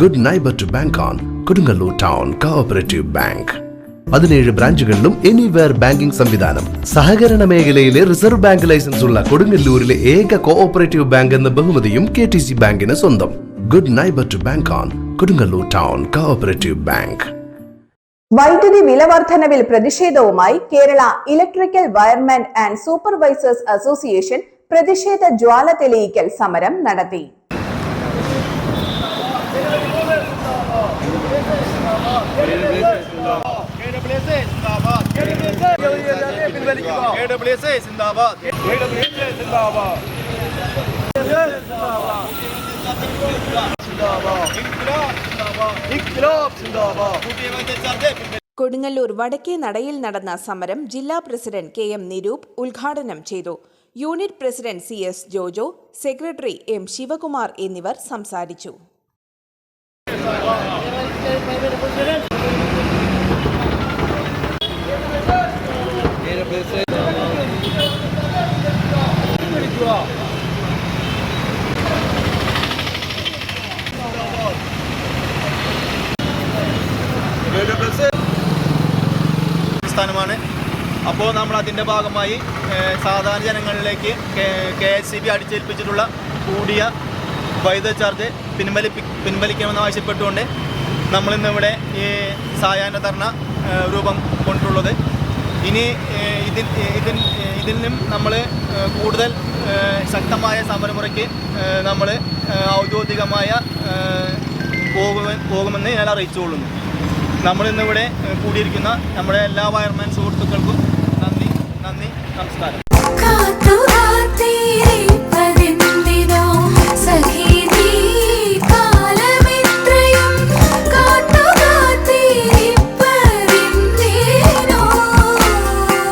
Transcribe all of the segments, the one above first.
Good neighbour to bank on Kodungallur town cooperative bank പതിനേഴ് ബ്രാഞ്ചുകളിലും anywhere banking സംവിധാനം. സഹകരണ മേഖലയിലെ റിസർവ് ബാങ്ക് ലൈസൻസ് ഉള്ള കൊടുങ്ങല്ലൂരിലെ ഏക കോഓപ്പറേറ്റീവ് ബാങ്ക് എന്ന ബഹുമതിയും കെ ടി സി ബാങ്കിന് സ്വന്തം. Good neighbour to bank on Kodungallur town cooperative bank വൈദ്യുതി വില വർധനവിൽ പ്രതിഷേധവുമായി Kerala electrical wireman and supervisors association പ്രതിഷേധ ജ്വാല തെളിയിക്കൽ സമരം നടത്തി. കൊടുങ്ങല്ലൂർ വടക്കേ നടയിൽ നടന്ന സമരം ജില്ലാ പ്രസിഡന്റ് കെ എം നിരൂപ് ഉദ്ഘാടനം ചെയ്തു. Unit president C S Jojo secretary M Sivakumar എന്നിവർ സംസാരിച്ചു. സ്ഥാനമാണ്. അപ്പോൾ നമ്മൾ അതിന്റെ ഭാഗമായി സാധാരണ ജനങ്ങളിലേക്ക് കെ എസ് സി ബി അടിച്ചേൽപ്പിച്ചിട്ടുള്ള കൂടിയ വൈദ്യുത ചാർജ് പിൻവലിപ്പി പിൻവലിക്കണമെന്ന് ആവശ്യപ്പെട്ടുകൊണ്ട് നമ്മളിന്നിവിടെ ഈ സായാഹ്ന ധർണ രൂപം കൊണ്ടുള്ളത്. ഇനി ഇതിൽ ഇതിൽ ഇതിനും നമ്മൾ കൂടുതൽ ശക്തമായ സമരമുറയ്ക്ക് നമ്മൾ ഔദ്യോഗികമായ പോകുമെന്ന് ഞാൻ അറിയിച്ചുകൊള്ളുന്നു. ഏഹ്, കൂടിയിരിക്കുന്ന നമ്മുടെ എല്ലാ വയർമാൻ സുഹൃത്തുക്കൾക്കും നന്ദി നന്ദി നമസ്കാരം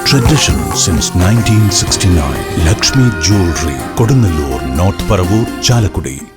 Tradition since 1969. Lakshmi Jewelry, Kodunallur, North Paravur, Chalakudi.